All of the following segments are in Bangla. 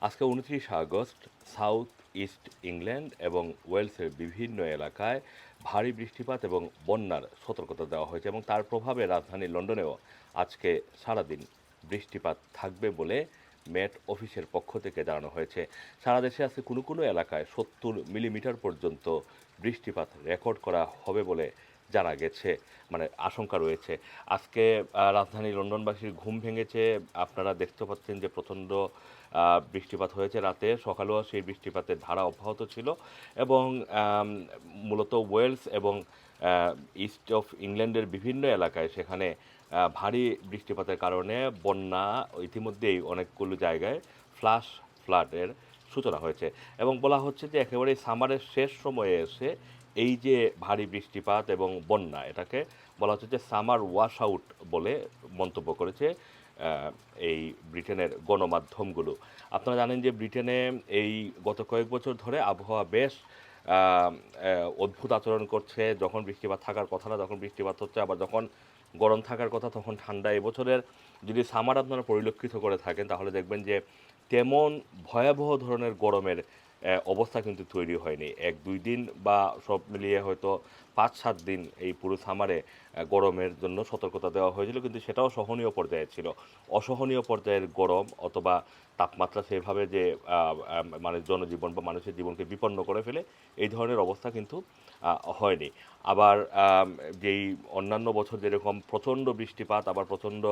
আজকে উনত্রিশে আগস্ট সাউথ ইস্ট ইংল্যান্ড এবং ওয়েলসের বিভিন্ন এলাকায় ভারী বৃষ্টিপাত এবং বন্যার সতর্কতা দেওয়া হয়েছে এবং তার প্রভাবে রাজধানী লন্ডনেও আজকে সারাদিন বৃষ্টিপাত থাকবে বলে মেট অফিসের পক্ষ থেকে জানানো হয়েছে। সারা দেশে আজকে কোনো কোনো এলাকায় সত্তর মিলিমিটার পর্যন্ত বৃষ্টিপাত রেকর্ড করা হবে বলে জানা গেছে মানে আশঙ্কা রয়েছে। আজকে রাজধানী লন্ডনবাসীর ঘুম ভেঙেছে। আপনারা দেখতে পাচ্ছেন যে প্রচণ্ড বৃষ্টিপাত হয়েছে রাতে। সকালেও সেই বৃষ্টিপাতের ধারা অব্যাহত ছিল এবং মূলত ওয়েলস এবং ইস্ট অফ ইংল্যান্ডের বিভিন্ন এলাকায় সেখানে ভারী বৃষ্টিপাতের কারণে বন্যা ইতিমধ্যেই অনেকগুলো জায়গায় ফ্লাশ ফ্লাডের সূচনা হয়েছে। এবং বলা হচ্ছে যে একেবারে সামারের শেষ সময়ে এসে এই যে ভারী বৃষ্টিপাত এবং বন্যা, এটাকে বলা হচ্ছে যে সামার ওয়াশ আউট বলে মন্তব্য করেছে এই ব্রিটেনের গণমাধ্যমগুলো। আপনারা জানেন যে ব্রিটেনে এই গত কয়েক বছর ধরে আবহাওয়া বেশ অদ্ভুত আচরণ করছে। যখন বৃষ্টিপাত থাকার কথা না তখন বৃষ্টিপাত হচ্ছে, আবার যখন গরম থাকার কথা, তখন ঠান্ডা। এবছরের যদি সামার আপনারা পরিলক্ষিত করে থাকেন, তাহলে দেখবেন যে তেমন ভয়াবহ ধরনের গরমের অবস্থা কিন্তু তৈরি হয়নি। এক, দুই দিন বা সব মিলিয়ে হয়তো পাঁচ, সাত দিন এই পুরো সামারে গরমের জন্য সতর্কতা দেওয়া হয়েছিল, কিন্তু সেটাও সহনীয় পর্যায়ে ছিল। অসহনীয় পর্যায়ের গরম অথবা তাপমাত্রা সেভাবে যে মানে জনজীবন বা মানুষের জীবনকে বিপন্ন করে ফেলে, এই ধরনের অবস্থা কিন্তু হয়নি। আবার যেই অন্যান্য বছর যেরকম প্রচণ্ড বৃষ্টিপাত, আবার প্রচণ্ড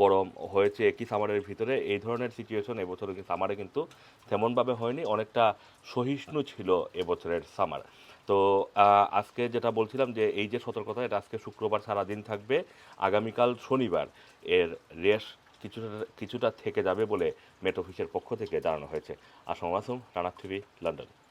গরম হয়েছে একই সামারের ভিতরে, এই ধরনের সিচুয়েশন এবছরে কিন্তু সামারে কিন্তু তেমনভাবে হয়নি, অনেকটা সহিষ্ণু ছিল এবছরের সামার তো আজকে যেটা বলছিলাম যে, এই যে সতর্কতা, এটা আজকে শুক্রবার সারাদিন থাকবে, আগামীকাল শনিবার এর রেশ কিছুটা কিছুটা থেকে যাবে বলে মেট অফিসের পক্ষ থেকে জানানো হয়েছে। Assam আসুম Rana TV, London.